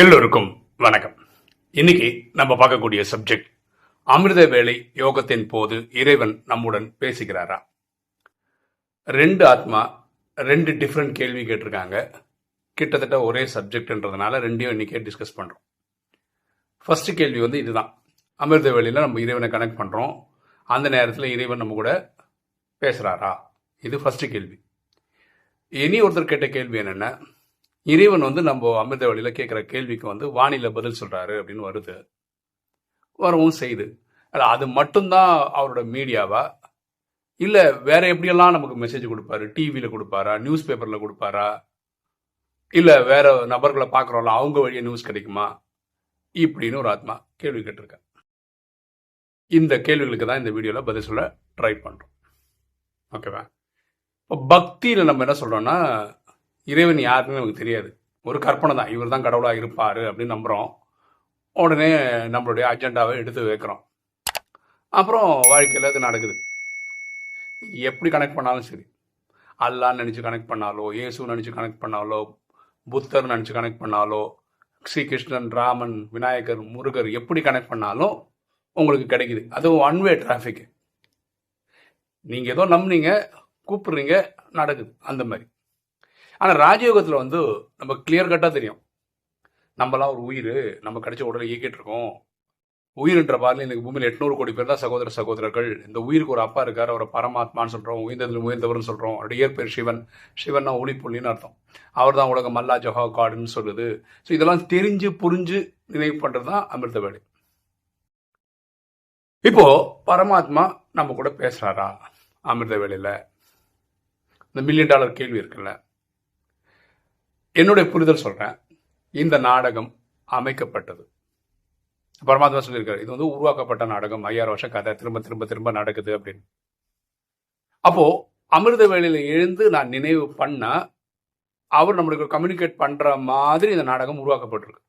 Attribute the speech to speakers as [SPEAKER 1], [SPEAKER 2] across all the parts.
[SPEAKER 1] எல்லோருக்கும் வணக்கம். இன்னைக்கு நம்ம பார்க்கக்கூடிய சப்ஜெக்ட் அமிர்த வேலை யோகத்தின் போது இறைவன் நம்முடன் பேசுகிறாரா? ரெண்டு ஆத்மா ரெண்டு டிஃப்ரெண்ட் கேள்வி கேட்டிருக்காங்க. கிட்டத்தட்ட ஒரே சப்ஜெக்ட்ன்றதுனால ரெண்டையும் இன்னைக்கே டிஸ்கஸ் பண்ணுறோம் ஃபர்ஸ்ட் கேள்வி வந்து இதுதான். அமிர்த வேலையில் நம்ம இறைவனை கனெக்ட் பண்ணுறோம் அந்த நேரத்தில் இறைவன் நம்ம கூட பேசுகிறாரா இது ஃபர்ஸ்ட் கேள்வி. இனி ஒருத்தர் கேட்ட கேள்வி என்னென்னா இறைவன் வந்து நம்ம அமிர்த வழியில் கேட்குற கேள்விக்கு வந்து வானிலை பதில் சொல்கிறாரு அப்படின்னு வருது. வரவும் செய்யுது. அல்ல அது மட்டும்தான் அவரோட மீடியாவா? இல்லை வேற எப்படியெல்லாம் நமக்கு மெசேஜ் கொடுப்பாரு? டிவியில் கொடுப்பாரா? நியூஸ் பேப்பரில் கொடுப்பாரா? இல்லை வேற நபர்களை பார்க்குறோம்ல அவங்க வழியாக நியூஸ் கிடைக்குமா? இப்படின்னு ஒரு ஆத்மா கேள்வி கேட்டிருக்கேன் இந்த கேள்விகளுக்கு தான் இந்த வீடியோவில் பதில் சொல்ல ட்ரை பண்ணுறோம் ஓகேவா இப்போ பக்தியில் நம்ம என்ன சொல்கிறோன்னா இறைவன் யாருன்னு நமக்கு தெரியாது. ஒரு கற்பனை தான். இவர் தான் கடவுளாக இருப்பார் அப்படின்னு நம்புகிறோம் உடனே நம்மளுடைய அஜெண்டாவை எடுத்து வைக்கிறோம். அப்புறம் வாழ்க்கையில் அது நடக்குது. எப்படி கனெக்ட் பண்ணாலும் சரி. அல்லான்னு நினச்சி கனெக்ட் பண்ணாலோ இயேசு நினச்சி கனெக்ட் பண்ணாலோ புத்தர் நினச்சி கனெக்ட் பண்ணாலோ ஸ்ரீகிருஷ்ணன் ராமன் விநாயகர் முருகர் எப்படி கனெக்ட் பண்ணாலும் உங்களுக்கு கிடைக்குது. அதுவும் ஒன் வே நீங்கள் ஏதோ நம்புனீங்க கூப்பிடுறீங்க நடக்குது. அந்த மாதிரி. ஆனால் ராஜயோகத்தில் வந்து நம்ம கிளியர் கட்டாக தெரியும். நம்மலாம் ஒரு உயிர் நம்ம கிடைச்ச உடலை இயக்கிட்டு இருக்கோம் உயிர்ன்ற பாரில் இந்த பூமியில் எட்நூறு கோடி பேர் தான் சகோதர சகோதரர்கள். இந்த உயிருக்கு ஒரு அப்பா இருக்கார் அவரை பரமாத்மான்னு சொல்கிறோம் உயர்ந்ததில் உயர்ந்தவர்னு சொல்கிறோம் அவருடைய இயற்பெயர் சிவன். சிவன்னா ஒளிப்புள்ளின்னு அர்த்தம். அவர் தான் உலகம் மல்லா ஜொஹா காடுன்னு சொல்லுது. ஸோ இதெல்லாம் தெரிஞ்சு புரிஞ்சு நினைவு பண்ணுறது தான் அமிர்த வேலை. இப்போ பரமாத்மா நம்ம கூட பேசுகிறாரா அமிர்த வேலையில். இந்த மில்லியன் டாலர் கேள்வி இருக்குல்ல. என்னுடைய புரிதல் சொல்றேன். இந்த நாடகம் அமைக்கப்பட்டது. பரமாத்மா சொல்லியிருக்காரு இது வந்து உருவாக்கப்பட்ட நாடகம் ஐயாயிரம் வருஷம் கதை திரும்ப திரும்ப திரும்ப நடக்குது அப்படின்னு. அப்போ அமிர்த வேலையில் எழுந்து நான் நினைவு பண்ண அவர் நம்மளுக்கு கம்யூனிகேட் பண்ற மாதிரி இந்த நாடகம் உருவாக்கப்பட்டிருக்கு.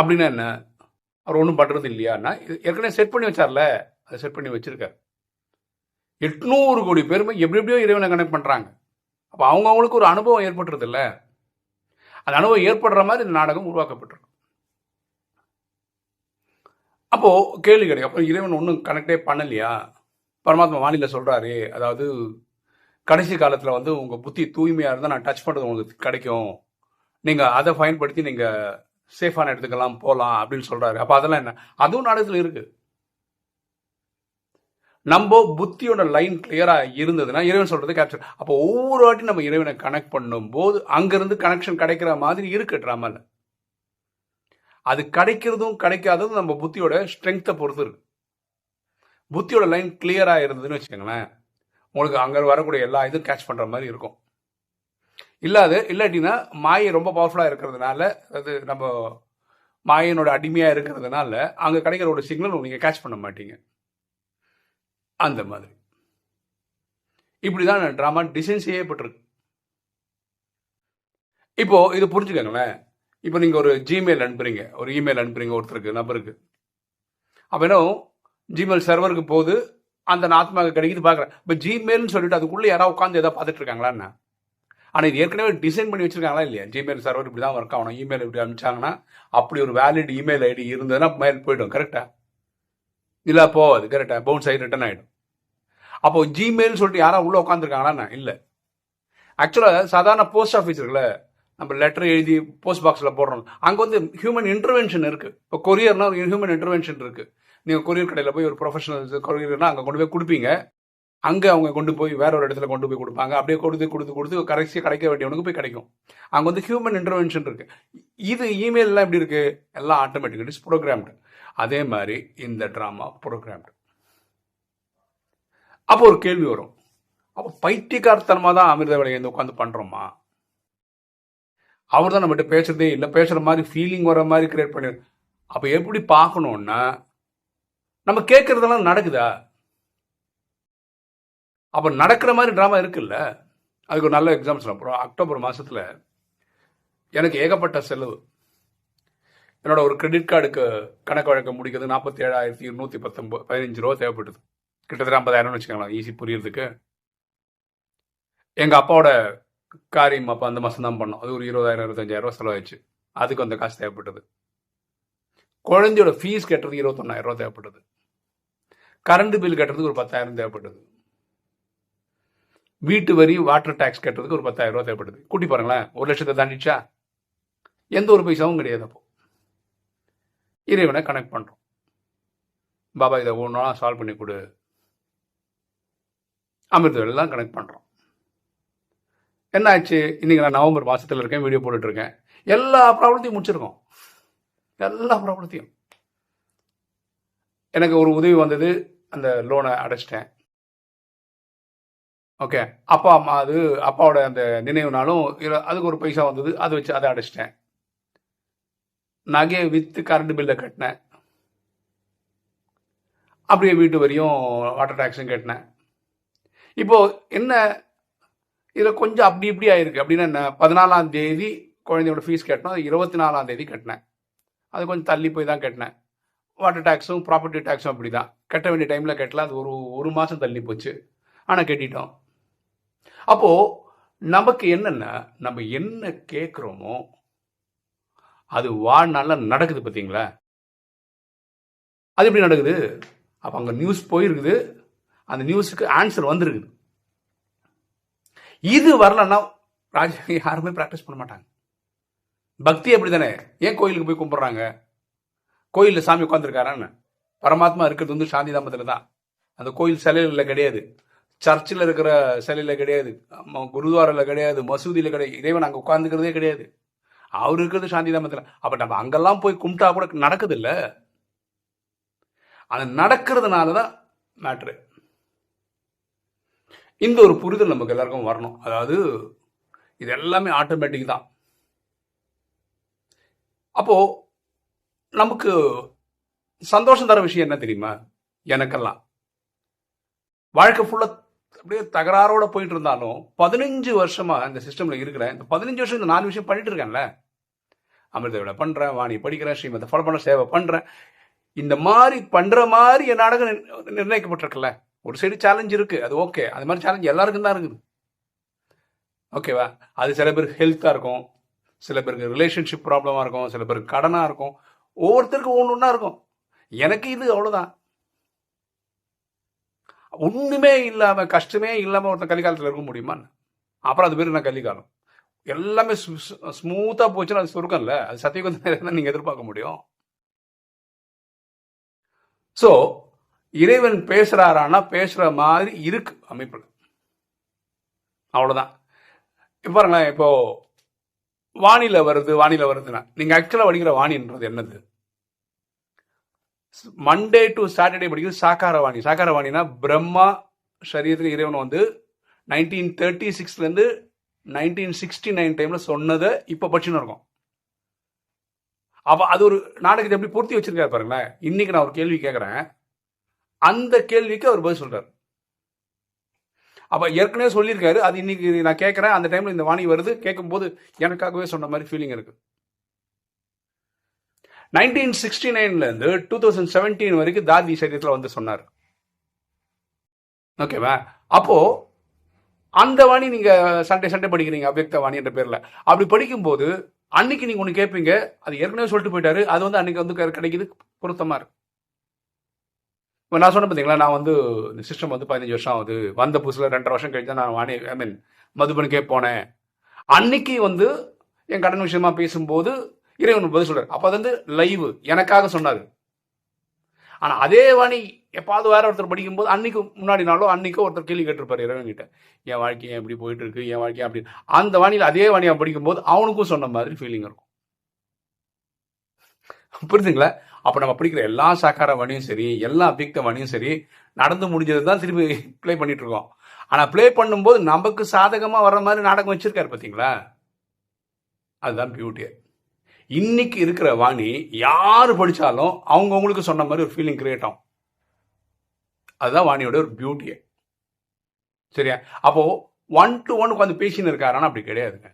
[SPEAKER 1] அப்படின்னா என்ன? அவர் ஒன்றும் பண்றது இல்லையான்னா ஏற்கனவே செட் பண்ணி வச்சார்ல அதை செட் பண்ணி வச்சிருக்காரு. எட்நூறு கோடி பேருமே எப்படி எப்படியோ இறைவனை கனெக்ட் பண்றாங்க. அப்போ அவங்கவுங்களுக்கு ஒரு அனுபவம் ஏற்பட்டுறது அந்த அனுபவம் ஏற்படுற மாதிரி இந்த நாடகம் உருவாக்கப்பட்டிருக்கும் அப்போது கேள்வி கிடைக்கும். அப்போ இறைவன் ஒன்றும் கனெக்டே பண்ணலையா? பரமாத்மா வானிலை சொல்கிறாரு அதாவது கடைசி காலத்தில் வந்து உங்கள் புத்தி தூய்மையாக இருந்தால் நான் டச் பண்ணுறது உங்களுக்கு கிடைக்கும். நீங்கள் அதை பயன்படுத்தி நீங்கள் சேஃபான இடத்துக்கெல்லாம் போகலாம் அப்படின்னு சொல்கிறாரு அப்போ அதெல்லாம் என்ன? அதுவும் நாடகத்தில் இருக்குது நம்ம புத்தியோட லைன் கிளியராக இருந்ததுன்னா இறைவன் சொல்றது கேப்சர் அப்போ ஒவ்வொரு வாட்டி நம்ம இறைவனை கனெக்ட் பண்ணும்போது அங்கேருந்து அங்கிருந்து கனெக்ஷன் கிடைக்கிற மாதிரி இருக்கு ட்ராமால அது கிடைக்கிறதும் கிடைக்காததும் நம்ம புத்தியோட ஸ்ட்ரென்த்தை பொறுத்து இருக்கு. புத்தியோட லைன் கிளியராக இருந்ததுன்னு வச்சுக்கோங்களேன் உங்களுக்கு அங்கே வரக்கூடிய எல்லா இதுவும் கேட்ச் பண்ணுற மாதிரி இருக்கும். இல்லாது இல்லாட்டினா மாயை ரொம்ப பவர்ஃபுல்லாக இருக்கிறதுனால அது நம்ம மாயினோட அடிமையாக இருக்கிறதுனால அங்கே கிடைக்கிற ஒரு சிக்னல் நீங்கள் கேட்ச் பண்ண மாட்டீங்க. அந்த மாதிரி. இப்படிதான் ட்ராமா டிசைன் செய்யப்பட்டிருக்கு. இப்போ இது புரிஞ்சுக்கோங்களேன். இப்போ நீங்க ஒரு ஜிமெயில் அனுப்புறீங்க. ஒரு இமெயில் அனுப்புறீங்க ஒருத்தருக்கு நபருக்கு. அப்போ என்ன ஜிமெயில் சர்வருக்கு போகுது. அந்த ஆத்மாவுக்கு கிடைக்குது பார்க்குறேன். இப்போ ஜிமெயில்னு சொல்லிட்டு அதுக்குள்ளே யாராவது உட்காந்து எதாவது பார்த்துட்டு இருக்காங்களான்னு ஆனால் இது ஏற்கனவே டிசைன் பண்ணி வச்சிருக்காங்களா இல்லையா? ஜிமெயில் சர்வர் இப்படி தான் ஒர்க் ஆகணும். இமெயில் இப்படி அனுப்பிச்சாங்கன்னா அப்படி ஒரு வேலிட் இமெயில் ஐடி இருந்ததுன்னா மெயில் போயிடும் கரெக்டாக இல்லை போகாது கரெக்டாக பவுன்ஸ் ஆகி ரிட்டர்ன் ஆகிடும் அப்போ ஜிமெயில் சொல்லிட்டு யாராவது உள்ளே உட்காந்துருக்காங்களா இல்லை. ஆக்சுவலாக சாதாரண போஸ்ட் ஆஃபீஸ் இருக்குல்ல நம்ம லெட்டர் எழுதி போஸ்ட் பாக்ஸில் போடுறோம். அங்கே வந்து ஹியூமன் இன்டர்வென்ஷன் இருக்குது இப்போ கொரியர்னா ஒரு ஹியூமன் இன்டர்வென்ஷன் இருக்குது நீங்கள் கொரியர் கடையில் போய் ஒரு ப்ரொஃபஷனல் கொரியர்னா அங்கே கொண்டு போய் கொடுப்பீங்க. அங்கே அவங்க கொண்டு போய் வேற ஒரு இடத்துல கொண்டு போய் கொடுப்பாங்க. அப்படியே கொடுத்து கொடுத்து கொடுத்து கடைசியாக கிடைக்க வேண்டியவனுக்கு போய் கிடைக்கும். அங்கே வந்து ஹியூமன் இன்டர்வென்ஷன் இருக்குது இது இமெயிலெலாம் எப்படி இருக்குது எல்லாம் ஆட்டோமேட்டிக் இட்ஸ் ப்ரோக்ராம்டு அதே மாதிரி இந்த ட்ராமா ப்ரோக்ராம்டு அப்போ ஒரு கேள்வி வரும். அப்போ பைத்தியக்காரத்தனமாக தான் அமிர்த வேலையை வந்து உட்காந்து பண்ணுறோமா அவர் தான் நம்மகிட்ட பேசுறதே இல்லை. பேசுகிற மாதிரி ஃபீலிங் வர மாதிரி கிரியேட் பண்ணி அப்போ எப்படி பார்க்கணுன்னா நம்ம கேட்குறதெல்லாம் நடக்குதா? அப்போ நடக்கிற மாதிரி ட்ராமா இருக்குல்ல? அதுக்கு ஒரு நல்ல எக்ஸாம்பிள் சொல்ல போகிறோம் அக்டோபர் மாதத்தில் எனக்கு ஏகப்பட்ட செலவு. என்னோட ஒரு கிரெடிட் கார்டுக்கு கணக்கு வழக்க முடிக்கிறது நாற்பத்தி ஏழாயிரத்தி நூற்றி பத்தொம்பது பதினஞ்சு ரூபா தேவைப்பட்டது. கிட்டத்தட்ட ஐம்பதாயிரம்னு வச்சுக்கோங்களேன் ஈஸி புரியறதுக்கு. எங்கள் அப்பாவோட காரியம் அப்போ அந்த மாதம் தான் பண்ணோம். அது ஒரு இருபதாயிரம் இருபத்தஞ்சாயிரம் ரூபா செலவாயிடுச்சு. அதுக்கு அந்த காசு தேவைப்பட்டது. குழந்தையோட ஃபீஸ் கட்டுறது இருபத்தொன்னாயிரம் ரூபா தேவைப்பட்டது. கரண்ட் பில் கட்டுறதுக்கு ஒரு பத்தாயிரம் தேவைப்பட்டது. வீட்டு வரி வாட்டர் டேக்ஸ் கட்டுறதுக்கு ஒரு பத்தாயிரம் ரூபா தேவைப்படுது கூட்டி பாருங்களேன் ஒரு லட்சத்தை தாண்டிச்சா எந்த ஒரு பைசாவும் கிடையாது அப்போ. இறைவனை கனெக்ட் பண்ணுறோம் பாபா இதை ஒன்றா சால்வ் பண்ணி கொடு. அமிர்தலெல்லாம் கனெக்ட் பண்ணுறோம் என்ன ஆச்சு? இன்றைக்கி நான் நவம்பர் மாதத்தில் இருக்கேன் வீடியோ போட்டுட்ருக்கேன் எல்லா ப்ராப்ளத்தையும் முடிச்சிருக்கோம். எல்லா ப்ராப்ளத்தையும் எனக்கு ஒரு உதவி வந்தது அந்த லோனை அடைச்சிட்டேன். ஓகே அப்பா அம்மா அது அப்பாவோட அந்த நினைவுனாலும் அதுக்கு ஒரு பைசா வந்தது அதை வச்சு அதை அடைச்சிட்டேன். நகையை விற்று கரண்ட் பில்லை கட்டினேன். அப்படியே வீட்டு வரையும் வாட்டர் டேக்ஸும் கட்டினேன். இப்போ என்ன இதில் கொஞ்சம் அப்படி இப்படி ஆயிருக்கு. அப்படின்னா என்ன பதினாலாம் தேதி குழந்தையோட ஃபீஸ் கட்டணும் அது இருபத்தி நாலாம் தேதி கட்டினேன். அது கொஞ்சம் தள்ளி போய் தான் கட்டினேன். வாட்டர் டேக்ஸும் ப்ராப்பர்ட்டி டேக்ஸும் அப்படி தான் கட்ட வேண்டிய டைமில் கட்டல. அது ஒரு ஒரு மாதம் தள்ளி போச்சு. ஆனால் கட்டிட்டோம். அப்போது நமக்கு என்னென்ன நம்ம என்ன கேட்குறோமோ அது வாழ்நாளில் நடக்குது பார்த்தீங்களா அது எப்படி நடக்குது? அப்போ அங்கே நியூஸ் போயிருக்குது. அந்த நியூஸுக்கு ஆன்சர் வந்திருக்குது. இது வரலன்னா ராஜ யாருமே ப்ராக்டிஸ் பண்ண மாட்டாங்க. பக்தி அப்படி தானே ஏன் கோயிலுக்கு போய் கும்பிட்றாங்க? கோயிலில் சாமி உட்காந்துருக்காரான்னு பரமாத்மா இருக்கிறது வந்து சாந்தி தாமத்தில் தான். அந்த கோயில் சிலையில் கிடையாது. சர்ச்சில் இருக்கிற சிலையில் கிடையாது. குருத்வாரில் கிடையாது. மசூதியில் கிடையாது. இறைவன் அங்கே உட்காந்துக்கிறதே கிடையாது. அவர் இருக்கிறது சாந்தி தாமத்தில் அப்போ நம்ம அங்கெல்லாம் போய் கும்பிட்டா கூட நடக்குது இல்லை அது நடக்கிறதுனால தான் மேட்ரு இந்த ஒரு புரிதல் நமக்கு எல்லாருக்கும் வரணும். அதாவது இது எல்லாமே ஆட்டோமேட்டிக் தான். அப்போ நமக்கு சந்தோஷம் தர விஷயம் என்ன தெரியுமா? எனக்கெல்லாம். வாழ்க்கை ஃபுல்லாக அப்படியே தகராறோட போயிட்டு இருந்தாலும் பதினஞ்சு வருஷமா இந்த சிஸ்டம்ல இருக்கிறேன் இந்த பதினஞ்சு வருஷம் இந்த நாலு விஷயம் பண்ணிட்டு இருக்கேன்ல. அமிர்த விட பண்றேன் வாணி படிக்கிறேன் ஸ்ரீமத்தை ஃபாலோ பண்ண சேவை பண்ணுறேன் இந்த மாதிரி பண்ணுற மாதிரி என் நாடகம் நிர்ணயிக்கப்பட்டிருக்குல்ல. ஒரு சைடு சேலஞ்ச் இருக்குது அது ஓகே அது மாதிரி சேலஞ்ச் எல்லாருக்கும் தான் இருக்குது. ஓகேவா அது சில பேருக்கு ஹெல்த்தாக இருக்கும் சில பேருக்கு ரிலேஷன்ஷிப் ப்ராப்ளமாக இருக்கும் சில பேருக்கு கடனாக இருக்கும். ஒவ்வொருத்தருக்கும் ஒன்று ஒன்றா இருக்கும். எனக்கு இது அவ்வளோதான் ஒன்றுமே இல்லாமல் கஷ்டமே இல்லாமல் ஒருத்தன் கலிகாலத்தில் இருக்க முடியுமா அப்புறம் அது பேர் நான் கலிகாலம்? எல்லாமே ஸ்மூத்தா போச்சுன்னா அது சொர்க்கம்ல. அது சத்தியகுந்த நீங்க எதிர்பார்க்க முடியும். சோ இறைவன் பேசுறாரானா பேசுற மாதிரி இருக்கு அமைப்புல அவ்வளவுதான். பாருங்களேன் இப்போ வானில வருது வானில வருதுன்னா நீங்க ஆக்சுவலா படிக்கிற வாணின்றது என்னது? மண்டே டு சாட்டர்டே படிக்கிறது சாக்கார வாணி. சாக்கார வாணினா பிரம்மா சரீரத்தில் இறைவன் வந்து நைன்டீன் தேர்ட்டி சிக்ஸ்லேருந்து நைன்டீன் சிக்ஸ்டி நைன் டைமில் சொன்னதை இப்போ படிச்சுன்னு இருக்கோம். அப்போ அது ஒரு நாடகத்தை எப்படி பொருத்தி வச்சிருக்காரு பாருங்களேன். இன்னைக்கு நான் ஒரு கேள்வி கேட்குறேன் அந்த கேள்விக்கு அவர் பதில் சொல்றாரு. அப்ப ஏற்கனவே சொல்லியிருக்காரு. அது இன்னைக்கு நான் கேட்குறேன் அந்த டைம்ல இந்த வாணி வருது. கேட்கும்போது எனக்காகவே சொன்ன மாதிரி ஃபீலிங் இருக்கு. நைன்டீன் சிக்ஸ்டி நைன்ல இருந்து டூ தௌசண்ட் செவன்டீன் வரைக்கும் தாதி சரீரத்தில் வந்து சொன்னார். ஓகேவா அப்போ அந்த வாணி நீங்க சண்டே சண்டே படிக்கிறீங்க அவ்யக்த வாணி என்ற பேர்ல. அப்படி படிக்கும்போது அன்னைக்கு நீங்க ஒன்று கேட்பீங்க அது ஏற்கனவே சொல்லிட்டு போயிட்டாரு அது வந்து அன்னைக்கு வந்து கிடைக்குது பொருத்தமா இருக்கு. இப்போ நான் சொன்னேன் பார்த்தீங்களா நான் வந்து இந்த சிஸ்டம் வந்து பதினஞ்சு வருஷம் ஆகுது வந்த புதுசில் ரெண்டரை வருஷம் கழிச்சு தான் நான் வாணி ஐ மீன் மதுபனுக்கே போனேன். அன்னைக்கு வந்து என் கடன் விஷயமா பேசும்போது இறைவன் பதில் சொல்றாரு. அப்போ அது வந்து லைவ் எனக்காக சொன்னார். ஆனால் அதே வாணி எப்பாவது வேற ஒருத்தர் படிக்கும்போது அன்னைக்கு முன்னாடி நாளோ அன்னைக்கோ ஒருத்தர் கேள்வி கேட்டிருப்பாரு இறைவன்கிட்ட. என் வாழ்க்கை ஏன் இப்படி போயிட்டு இருக்கு என் வாழ்க்கை அப்படி அந்த வாணியில் அதே வாணியா படிக்கும்போது அவனுக்கும் சொன்ன மாதிரி ஃபீலிங் இருக்கும். புரிதுங்களா அப்போ நம்ம படிக்கிற எல்லா சாக்கார வணியும் சரி எல்லா அபிக்த வணியும் சரி நடந்து முடிஞ்சது தான் திரும்பி ப்ளே பண்ணிட்டு இருக்கோம். ப்ளே பண்ணும்போது நமக்கு சாதகமாக வர்ற மாதிரி நாடகம் வச்சிருக்காரு பார்த்தீங்களா அதுதான் பியூட்டி இன்னைக்கு இருக்கிற வாணி யார் படித்தாலும் அவங்கவுங்களுக்கு சொன்ன மாதிரி ஒரு ஃபீலிங் கிரியேட் ஆகும். அதுதான் வாணியோட ஒரு பியூட்டியே சரியா? அப்போ ஒன் டு ஒன் உட்காந்து பேசின்னு இருக்காரானா அப்படி கிடையாதுங்க.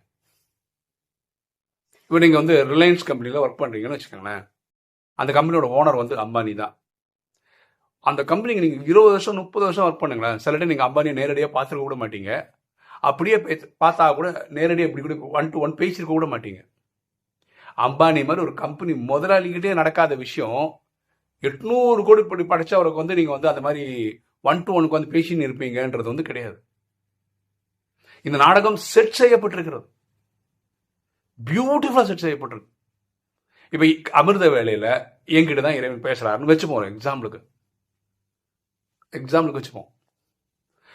[SPEAKER 1] இப்போ நீங்கள் வந்து ரிலையன்ஸ் கம்பெனியில் ஒர்க் பண்ணுறீங்கன்னு வச்சுக்கோங்களேன். அந்த கம்பெனியோட ஓனர் வந்து அம்பானி தான். அந்த கம்பெனிக்கு நீங்கள் இருபது வருஷம் முப்பது வருஷம் ஒர்க் பண்ணுங்களேன். சில டைம் நீங்கள் அம்பானியை நேரடியாக பார்த்துருக்க கூட மாட்டீங்க. அப்படியே பார்த்தா கூட நேரடியாக இப்படி கூட ஒன் டு ஒன் பேசியிருக்க கூட மாட்டீங்க. அம்பானி மாதிரி ஒரு கம்பெனி முதலாளிகிட்டே நடக்காத விஷயம் எட்நூறு கோடி இப்படி படைச்சவருக்கு வந்து நீங்கள் வந்து அந்த மாதிரி ஒன் டு ஒனுக்கு வந்து பேசின்னு இருப்பீங்கன்றது வந்து கிடையாது. இந்த நாடகம் செட் செய்யப்பட்டிருக்கிறது. பியூட்டிஃபுல்லாக செட் செய்யப்பட்டிருக்கு. இப்போ அமிர்த வேலையில் என்கிட்ட தான் இறைவன் பேசுகிறாருன்னு வச்சுப்போம் எக்ஸாம்பிளுக்கு எக்ஸாம்பிளுக்கு வச்சுப்போம்.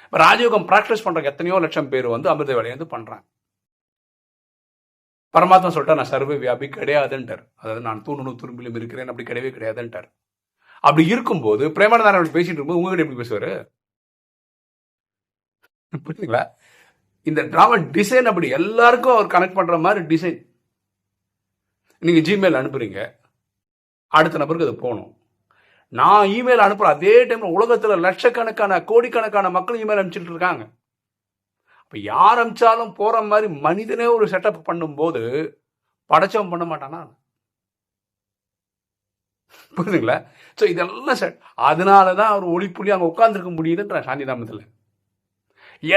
[SPEAKER 1] இப்போ ராஜயோகம் ப்ராக்டிஸ் பண்ணுற எத்தனையோ லட்சம் பேர் வந்து அமிர்த வேலையை வந்து பண்ணுறாங்க பரமாத்மா சொல்லிட்டா நான் சர்வ வியாபி கிடையாதுன்ட்டார் அதாவது நான் தூணணும் துரும்பிலும் இருக்கிறேன் அப்படி கிடையவே கிடையாதுன்ட்டார் அப்படி இருக்கும்போது பிரேமானந்தாரன் பேசிட்டு இருக்கும்போது உங்ககிட்ட எப்படி பேசுவார்? புரியுதுங்களா இந்த டிராமா டிசைன் அப்படி எல்லாருக்கும் அவர் கனெக்ட் பண்ற மாதிரி டிசைன் நீங்க ஜிமெயில் அனுப்புறீங்க. அடுத்த நபருக்கு அது போகணும். நான் இமெயில் அனுப்புற அதே டைம்ல உலகத்துல லட்சக்கணக்கான கோடிக்கணக்கான மக்கள் இமெயில் அனுப்பிச்சிட்டு இருக்காங்க. இப்போ யார் அனுப்பிச்சாலும் போகிற மாதிரி மனிதனே ஒரு செட்டப் பண்ணும்போது படைச்சவன் பண்ண மாட்டானா? புரியுதுங்களா ஸோ இதெல்லாம் செட் அதனால தான் அவர் ஒளி புள்ளி அங்கே உட்காந்துருக்க முடியுதுன்ற சாந்திதாமத்தில்.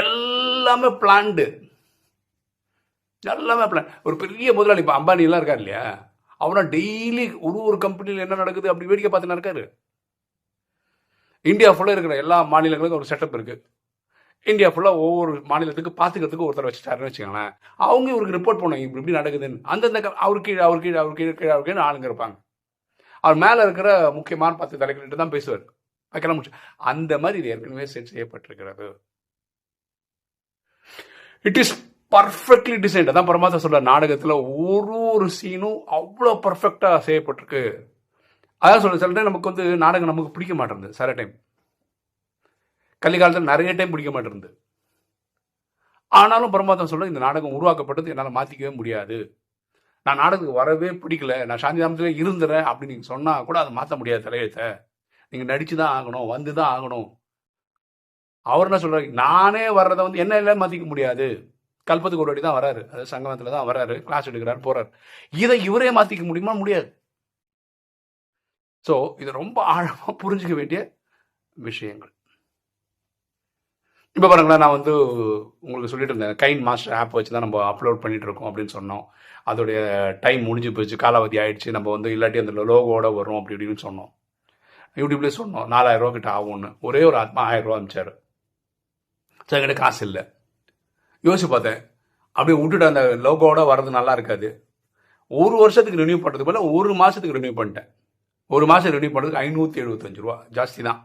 [SPEAKER 1] எல்லாமே பிளான்டு எல்லாமே பிளான் ஒரு பெரிய முதலாளி இப்போ அம்பானிலாம் இருக்கார் இல்லையா? அவனா டெய்லி ஒரு ஒரு கம்பெனியில் என்ன நடக்குது அப்படி வேடிக்கை பார்த்துனா இருக்காரு. இந்தியா ஃபுல்லாக இருக்கிற எல்லா மாநிலங்களுக்கும் ஒரு செட்டப் இருக்குது இந்தியா ஃபுல்லாக ஒவ்வொரு மாநிலத்துக்கு பார்த்துக்கிறதுக்கு ஒருத்தர் வச்சுட்டாருன்னு வச்சுக்கோங்களேன். அவங்க இவருக்கு ரிப்போர்ட் பண்ணுவாங்க இப்படி இப்படி நடக்குதுன்னு. அந்தந்த அவர் கீழே அவர் கீழே அவர் கீழே கீழே அவர் கீழே ஆளுங்க இருப்பாங்க. அவர் மேலே இருக்கிற முக்கியமான பத்து தலைக்கிட்டு தான் பேசுவார். வைக்கலாம் முடிச்சு அந்த மாதிரி இது ஏற்கனவே செட் செய்யப்பட்டிருக்கிறது. இட் இஸ் பர்ஃபெக்ட்லி டிசைன்ட் அதான் பரமாத்மா சொல்ற நாடகத்தில் ஒரு ஒரு சீனும் அவ்வளோ பர்ஃபெக்டாக செய்யப்பட்டிருக்கு. அதான் சொல்ல சில டைம் நமக்கு வந்து நாடகம் நமக்கு பிடிக்க மாட்டேங்குது சில டைம் கலிகாலத்தில் நிறைய டைம் பிடிக்க மாட்டேருந்து ஆனாலும் பரமாத்மா சொல்ல இந்த நாடகம் உருவாக்கப்பட்டது என்னால் மாற்றிக்கவே முடியாது. நான் நாடகத்துக்கு வரவே பிடிக்கல. நான் சாந்தி தாமத்திலே இருந்துறேன் அப்படின்னு நீங்கள் சொன்னால் கூட அதை மாற்ற முடியாது தலையெழுத்தை. நீங்கள் நடித்து தான் ஆகணும் வந்து தான் ஆகணும். அவர் என்ன சொல்கிறார் நானே வர்றதை வந்து என்ன இல்லை மாற்றிக்க முடியாது. கல்பத்துக்கு ஒரு வாட்டி தான் வராரு. அது சங்கமத்தில் தான் வராரு. கிளாஸ் எடுக்கிறாரு போறாரு. இதை இவரே மாற்றிக்க முடியுமா? முடியாது. ஸோ இது ரொம்ப ஆழமாக புரிஞ்சுக்க வேண்டிய விஷயங்கள். இப்போ பாருங்களேன் நான் வந்து உங்களுக்கு சொல்லிட்டு இருந்தேன் கைன் மாஸ்டர் ஆப் வச்சு தான் நம்ம அப்லோட் பண்ணிட்டு இருக்கோம் அப்படின்னு சொன்னோம். அதோடைய டைம் முடிஞ்சு போச்சு காலாவதி ஆயிடுச்சு நம்ம வந்து இல்லாட்டி அந்த லோகோட வரும் அப்படி இப்படின்னு சொன்னோம். யூடியூப்லேயே சொன்னோம் நாலாயிரம் ரூபா கிட்ட ஆகும்னு. ஒரே ஒரு ஆத்மா ஆயிரம் ரூபா அனுப்பிச்சாரு. சரி என்கிட்ட காசு இல்லை. யோசிச்சு பார்த்தேன் அப்படியே விட்டுட்டு அந்த லோகோட வர்றது நல்லா இருக்காது. ஒரு வருஷத்துக்கு ரினியூ பண்ணுறது போல ஒரு மாதத்துக்கு ரினியூ பண்ணிட்டேன். ஒரு மாதம் ரினியூ பண்ணுறதுக்கு ஐநூற்றி எழுபத்தஞ்சு ரூபா ஜாஸ்தி தான்.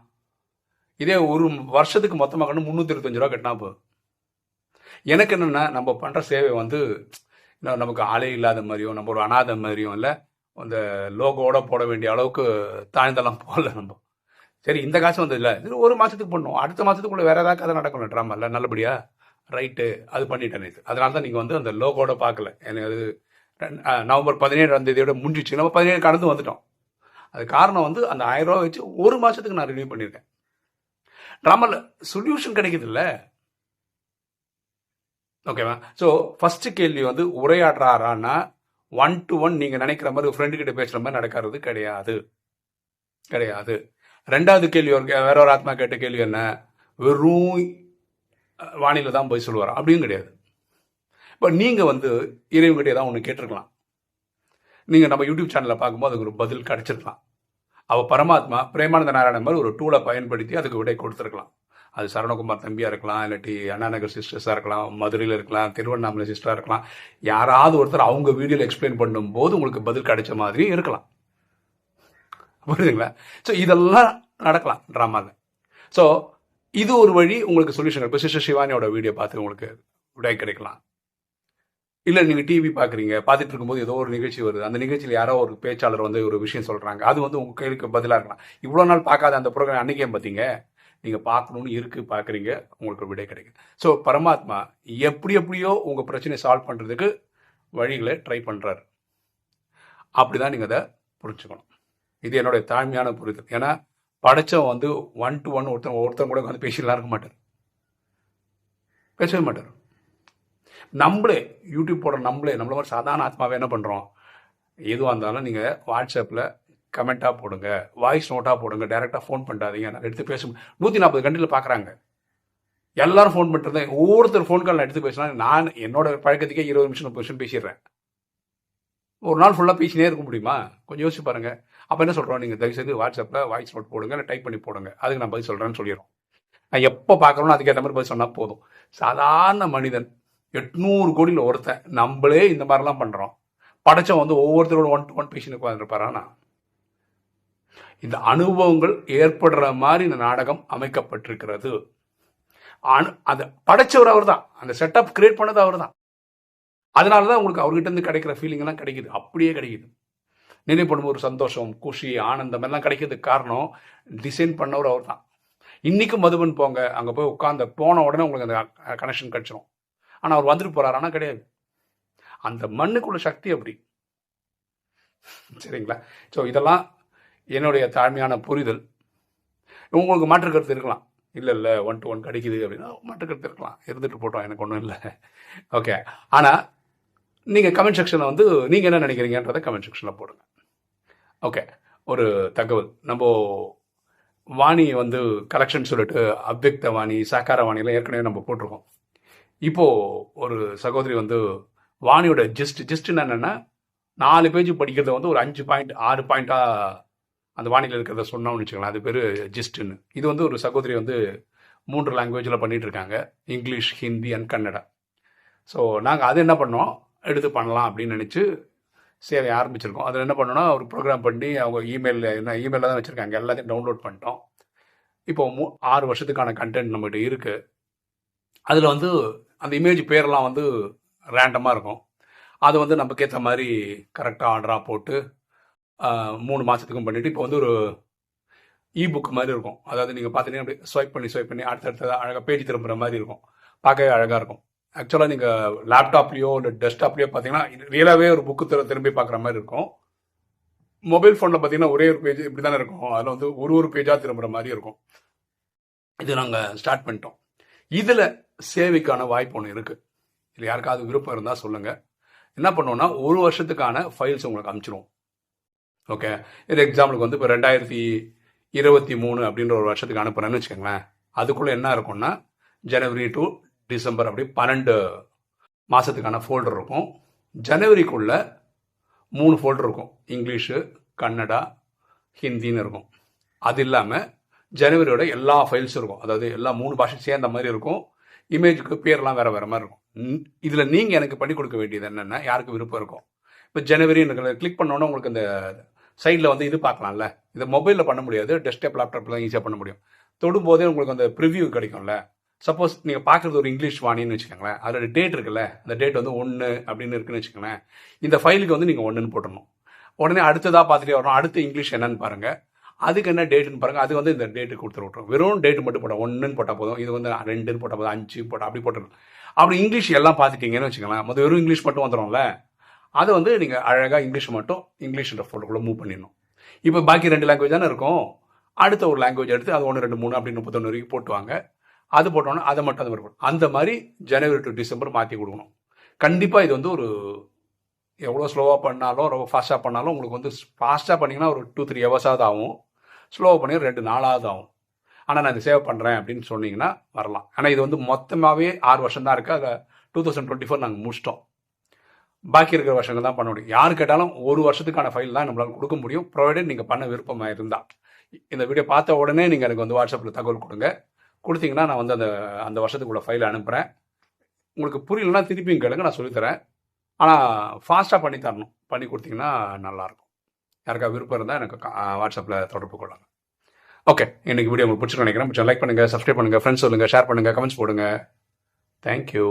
[SPEAKER 1] இதே ஒரு வருஷத்துக்கு மொத்தமாக கட்டணும் முந்நூற்றி இருபத்தஞ்சு ரூபா கட்டினா போதும். எனக்கு என்னென்னா நம்ம பண்ணுற சேவை வந்து நமக்கு ஆளே இல்லாத மாதிரியும் நம்ம ஒரு அனாத மாதிரியும் இல்லை அந்த லோகோட போட வேண்டிய அளவுக்கு தாழ்ந்தெல்லாம் போடல நம்ம. சரி இந்த காசு வந்தது இல்லை இது ஒரு மாதத்துக்கு பண்ணோம் அடுத்த மாதத்துக்குள்ளே வேறு ஏதாவது கதை நடக்கணும் ட்ராமா இல்லை நல்லபடியாக ரைட்டு அது பண்ணிட்டேன் இது. அதனால தான் நீங்கள் வந்து அந்த லோகோட பார்க்கல எனக்கு அது நவம்பர் பதினேழாம் தேதியோட முடிஞ்சிச்சு நம்ம பதினேழு கடந்து வந்துட்டோம். அது காரணம் வந்து அந்த ஆயிரம் ரூபா வச்சு ஒரு மாதத்துக்கு நான் ரினியூ பண்ணியிருக்கேன் ட்ராமாவில் சொல்யூஷன் கிடைக்குது இல்லை ஓகேவா ஸோ ஃபஸ்ட்டு கேள்வி வந்து உரையாடுறாரான்னா ஒன் டு ஒன் நீங்கள் நினைக்கிற மாதிரி ஃப்ரெண்டு கிட்ட பேசுகிற மாதிரி நடக்கிறது கிடையாது. கிடையாது. ரெண்டாவது கேள்வி ஒரு வேற ஒரு ஆத்மா கேட்ட கேள்வி என்ன? வெறும் வானிலை தான் போய் சொல்லுவார்? அப்படியும் கிடையாது. இப்போ நீங்கள் வந்து இறைவன்கிட்ட ஏதாவது ஒன்று கேட்டிருக்கலாம். நீங்கள் நம்ம யூடியூப் சேனலில் பார்க்கும்போது அதுக்கு ஒரு பதில் கிடச்சிருக்கலாம். அவள் பரமாத்மா பிரேமானந்த நாராயணன் மாதிரி ஒரு டூலை பயன்படுத்தி அதுக்கு விடை கொடுத்துருக்கலாம். அது சரணகுமார் தம்பியாக இருக்கலாம் இல்லாட்டி அண்ணாநகர் சிஸ்டர்ஸாக இருக்கலாம் மதுரையில் இருக்கலாம் திருவண்ணாமலை சிஸ்டராக இருக்கலாம். யாராவது ஒருத்தர் அவங்க வீடியோவில் எக்ஸ்பிளைன் பண்ணும்போது உங்களுக்கு பதில் கிடைச்ச மாதிரி இருக்கலாம். புரியுதுங்களா? ஸோ இதெல்லாம் நடக்கலாம் ட்ராமாவில் ஸோ இது ஒரு வழி உங்களுக்கு சொல்யூஷன் இப்போ சிஸ்டர் சிவானியோட வீடியோ பார்த்து உங்களுக்கு விடை கிடைக்கலாம். இல்லை நீங்கள் டிவி பார்க்குறீங்க பார்த்துட்டு இருக்கும்போது ஏதோ ஒரு நிகழ்ச்சி வருது. அந்த நிகழ்ச்சியில் யாரோ ஒரு பேச்சாளர் வந்து ஒரு விஷயம் சொல்கிறாங்க அது வந்து உங்கள் கைகளுக்கு பதிலாக இருக்கலாம். இவ்வளோ நாள் பார்க்காத அந்த ப்ரோக்ராம் அன்றைக்கே பார்த்தீங்க நீங்கள் பார்க்கணும்னு இருக்கு பார்க்குறீங்க உங்களுக்கு விடை கிடைக்கும் ஸோ பரமாத்மா எப்படி எப்படியோ உங்கள் பிரச்சனையை சால்வ் பண்ணுறதுக்கு வழிகளை ட்ரை பண்ணுறாரு அப்படி தான் நீங்கள் அதை புரிஞ்சுக்கணும். இது என்னுடைய தாழ்மையான புரிதல். ஏன்னா படைச்சவன் வந்து ஒன் டு ஒன் ஒருத்தன் ஒருத்தன் கூட வந்து பேசிடலாம் இருக்க மாட்டார். பேசவே மாட்டார். நம்மளே யூடியூப் போடுற நம்மளே நம்மள மாதிரி சாதாரண ஆத்மாவை என்ன பண்ணுறோம் எதுவாக இருந்தாலும் நீங்கள் வாட்ஸ்அப்பில் கமெண்ட்டாக போடுங்க வாய்ஸ் நோட்டாக போடுங்க டேரெக்டாக ஃபோன் பண்ணாதீங்க. நான் எடுத்து பேச நூற்றி நாற்பது கண்டியில் பார்க்குறாங்க எல்லாரும் ஃபோன் பண்ணுறேன் ஒவ்வொருத்தர் ஃபோன் கால் எடுத்து பேசினா நான் என்னோட பழக்கத்துக்கே இருபது நிமிஷம் முப்பது நிமிஷம் பேசிடுறேன். ஒரு நாள் ஃபுல்லாக பேசினே இருக்க முடியுமா? கொஞ்சம் யோசிச்சு பாருங்க. அப்போ என்ன சொல்கிறோம் நீங்கள் தயவுசெய்து வாட்ஸ்அப்பில் வாய்ஸ் நோட் போடுங்க இல்லை டைப் பண்ணி போடுங்க. அதுக்கு நான் பதில் சொல்கிறேன்னு சொல்லிடுறோம். நான் எப்போ பார்க்குறோன்னு அதுக்கேற்ற மாதிரி பதில் சொன்னால் போதும். சாதாரண மனிதன் எட்நூறு கோடியில் ஒருத்தன். நம்மளே இந்த மாதிரிலாம் பண்ணுறோம் படைச்சவன் வந்து ஒவ்வொருத்தரோட ஒன் டு ஒன் பேஷனுக்கு உட்காந்துருப்பாரானா இந்த அனுபவங்கள் ஏற்படுற மாதிரி இந்த நாடகம் அமைக்கப்பட்டிருக்கிறது. அனு அந்த படைச்சவர் அவர் தான் அந்த செட்டப் கிரியேட் பண்ணது அவர் தான் அதனால தான் உங்களுக்கு அவர்கிட்ட இருந்து கிடைக்கிற ஃபீலிங் எல்லாம் கிடைக்குது. அப்படியே கிடைக்குது. நினைப்படும் ஒரு சந்தோஷம் குஷி ஆனந்தம் எல்லாம் கிடைக்கிறதுக்கு காரணம் டிசைன் பண்ணவர் அவர் தான் இன்னைக்கும் மதுபன் போங்க. அங்கே போய் உட்காந்த போன உடனே உங்களுக்கு அந்த கனெக்ஷன் கிடைச்சிரும். ஆனால் அவர் வந்துட்டு போறாரு ஆனால் கிடையாது. அந்த மண்ணுக்குள்ள சக்தி அப்படி. சரிங்களா? ஸோ இதெல்லாம் என்னுடைய தாழ்மையான புரிதல். உங்களுக்கு மாற்று கருத்து இருக்கலாம். இல்லை இல்லை ஒன் டு ஒன் கிடைக்குது அப்படின்னா மாற்று கருத்து இருக்கலாம். இருந்துட்டு போட்டோம் எனக்கு ஒன்றும் இல்லை. ஓகே ஆனால் நீங்கள் கமெண்ட் செக்ஷனில் வந்து நீங்கள் என்ன நினைக்கிறீங்கன்றதை கமெண்ட் செக்ஷனில் போடுங்க. ஓகே ஒரு தகவல். நம்ம வாணி வந்து கலெக்ஷன் சொல்லிட்டு அவ்வக்த வாணி சாக்கார வாணிலாம் ஏற்கனவே நம்ம போட்டிருக்கோம். இப்போது ஒரு சகோதரி வந்து வாணியோட ஜஸ்ட் ஜிஸ்ட்னு என்னென்னா நாலு பேஜ் படிக்கிறத வந்து ஒரு அஞ்சு பாயிண்ட் ஆறு பாயிண்ட்டாக அந்த வாணியில் இருக்கிறத சொன்னோம்னு வச்சுக்கலாம் அது பேர் ஜிஸ்ட்டுன்னு இது வந்து ஒரு சகோதரி வந்து மூன்று லாங்குவேஜில் பண்ணிகிட்டு இருக்காங்க. English Hindi and Kannada. So நாங்கள் அது என்ன பண்ணோம்? எடுத்து பண்ணலாம் அப்படின்னு நினச்சி சேவை ஆரம்பிச்சிருக்கோம். அதில் என்ன பண்ணோம்னா ஒரு ப்ரோக்ராம் பண்ணி அவங்க இமெயிலில் என்ன இமெயிலில் தான் வச்சுருக்காங்க. எல்லாத்தையும் டவுன்லோட் பண்ணிட்டோம். இப்போ மூ ஆறு வருஷத்துக்கான கண்டென்ட் நம்மகிட்ட இருக்குது அதில் வந்து அந்த இமேஜ் பேரெல்லாம் வந்து ரேண்டமாக இருக்கும். அது வந்து நமக்கு ஏற்ற மாதிரி கரெக்டாக ஆர்டராக போட்டு மூணு மாதத்துக்கும் பண்ணிவிட்டு இப்போ வந்து ஒரு இ புக் மாதிரி இருக்கும். அதாவது நீங்கள் பார்த்தீங்கன்னா அப்படி ஸ்வைப் பண்ணி ஸ்வைப் பண்ணி அடுத்தடுத்த அழகாக பேஜ் திரும்புகிற மாதிரி இருக்கும். பார்க்கவே அழகாக இருக்கும். ஆக்சுவலாக நீங்கள் லேப்டாப்லேயோ இல்லை டெஸ்க்டாப்லேயோ பார்த்தீங்கன்னா ரியலாகவே ஒரு புக்கு திரும்பி பார்க்குற மாதிரி இருக்கும். மொபைல் ஃபோனில் பார்த்தீங்கன்னா ஒரே ஒரு பேஜ் இப்படி தானே இருக்கும். அதில் வந்து ஒரு ஒரு பேஜாக திரும்புகிற மாதிரி இருக்கும். இது நாங்கள் ஸ்டார்ட் பண்ணிட்டோம். இதில் சேவைக்கான வாய்ப்பு ஒன்று இருக்குது இல்லை யாருக்காவது விருப்பம் இருந்தால் சொல்லுங்கள் என்ன பண்ணுவோம்னா ஒரு வருஷத்துக்கான ஃபைல்ஸ் உங்களுக்கு அனுப்பிச்சிருவோம். ஓகே இது எக்ஸாம்பிளுக்கு வந்து இப்போ ரெண்டாயிரத்தி இருபத்தி மூணு அப்படின்ற ஒரு வருஷத்துக்கு அனுப்புறேன்னு வச்சுக்கோங்களேன். அதுக்குள்ளே என்ன இருக்கும்னா ஜனவரி டு டிசம்பர் அப்படி பன்னெண்டு மாதத்துக்கான ஃபோல்டர் இருக்கும். ஜனவரிக்குள்ள மூணு ஃபோல்டர் இருக்கும். இங்கிலீஷு கன்னடா ஹிந்தின்னு இருக்கும். அது இல்லாமல் ஜனவரியோட எல்லா ஃபைல்ஸும் இருக்கும். அதாவது எல்லா மூணு பாஷையும் சேர்ந்த மாதிரி இருக்கும். இமேஜுக்கு பேர்லாம் வேறு வேறு மாதிரி இருக்கும். இதில் நீங்கள் எனக்கு பண்ணி கொடுக்க வேண்டியது என்னென்னா யாருக்கு விருப்பம் இருக்கும்? இப்போ ஜனவரி கிளிக் பண்ணோன்னே உங்களுக்கு இந்த சைடில் வந்து இது பார்க்கலாம்ல. இதை மொபைலில் பண்ண முடியாது டெஸ்க்டாப் லேப்டாப்பில் தான் ஈஸியாக பண்ண முடியும். தொடும்போதே உங்களுக்கு அந்த ப்ரிவியூ கிடைக்கும்ல. சப்போஸ் நீங்கள் பார்க்குறது ஒரு இங்கிலீஷ் வாணின்னு வச்சுக்கோங்களேன். அதோட டேட் இருக்குல்ல. அந்த டேட் வந்து ஒன்று அப்படின்னு இருக்குன்னு வச்சுக்கோங்களேன். இந்த ஃபைலுக்கு வந்து நீங்கள் ஒன்றுன்னு போட்டணும் உடனே அடுத்ததாக பார்த்துட்டே வரணும். அடுத்து இங்கிலீஷ் என்னன்னு பாருங்கள் அதுக்கு என்ன டேட்டுன்னு பாருங்கள் அது வந்து இந்த டேட்டு கொடுத்து விட்ரும் வெறும் டேட்டு மட்டும் போட்டால் ஒன்றுன்னு போட்டால் போதும். இது வந்து ரெண்டுன்னு போட்டால் போதும். அஞ்சு போட்டால் அப்படி போட்டுருணும் அப்படி இங்கிலீஷ் எல்லாம் பார்த்துட்டீங்கன்னு வச்சுக்கலாம் மொதல் வெறும் இங்கிலீஷ் மட்டும் வந்துடும்ல அதை வந்து நீங்கள் அழகாக இங்கிலீஷ் மட்டும் இங்கிலீஷ்ன்ற ஃபோட்டோக்குள்ளே மூவ் பண்ணிடணும். இப்போ பாக்கி ரெண்டு லாங்குவேஜ் தானே இருக்கும். அடுத்த ஒரு லாங்குவேஜ் எடுத்து அது ஒன்று ரெண்டு மூணு அப்படின்னு முப்பத்தொன்று வரைக்கும் போட்டுவாங்க. அது போட்டோன்னா அதை மட்டும் அந்த மாதிரி போடணும். அந்த மாதிரி ஜனவரி டு டிசம்பர் மாற்றி கொடுக்கணும். கண்டிப்பாக இது வந்து ஒரு எவ்வளோ ஸ்லோவாக பண்ணாலும் ரொம்ப ஃபாஸ்ட்டாக பண்ணாலும் உங்களுக்கு வந்து ஃபாஸ்ட்டாக பண்ணிங்கன்னா ஒரு டூ த்ரீ ஹவர்ஸாவது ஆகும். ஸ்லோவாக பண்ணி ரெண்டு நாளாவது ஆகும். ஆனால் நான் இந்த சேவ் பண்ணுறேன் அப்படின்னு சொன்னீங்கன்னா வரலாம். ஆனால் இது வந்து மொத்தமாகவே ஆறு வருஷம் தான் இருக்குது அதை டூ தௌசண்ட் டுவெண்ட்டி ஃபோர் நாங்கள் முடிச்சிட்டோம். பாக்கி இருக்கிற வருஷங்கள் தான் பண்ண முடியும். யார் கேட்டாலும் ஒரு வருஷத்துக்கான ஃபைல் தான் நம்மளால் கொடுக்க முடியும். ப்ரொவைடட் நீங்கள் பண்ண விருப்பமாக இருந்தால் இந்த வீடியோ பார்த்த உடனே நீங்கள் எனக்கு வந்து வாட்ஸ்அப்பில் தகவல் கொடுங்க. கொடுத்தீங்கன்னா நான் வந்து அந்த அந்த வருஷத்துக்குள்ள ஃபைல் அனுப்புகிறேன் உங்களுக்கு புரியலன்னா திருப்பியும் கேளுங்க நான் சொல்லித்தரேன். ஆனால் ஃபாஸ்ட்டாக பண்ணி தரணும். பண்ணி கொடுத்தீங்கன்னா நல்லாயிருக்கும். யாருக்கா விருப்பம் இருந்தால் எனக்கு வாட்ஸ்அப்பில் தொடர்பு கொள்ளுங்க. ஓகே இன்னைக்கு வீடியோ உங்களுக்கு பிடிச்சிருக்கு நினைக்கிறேன். லைக் பண்ணுங்கள் சப்ஸ்கிரைப் பண்ணுங்கள் ஃப்ரெண்ட்ஸ் சொல்லுங்கள் ஷேர் பண்ணுங்கள் கமெண்ட்ஸ் போடுங்க. தேங்க்யூ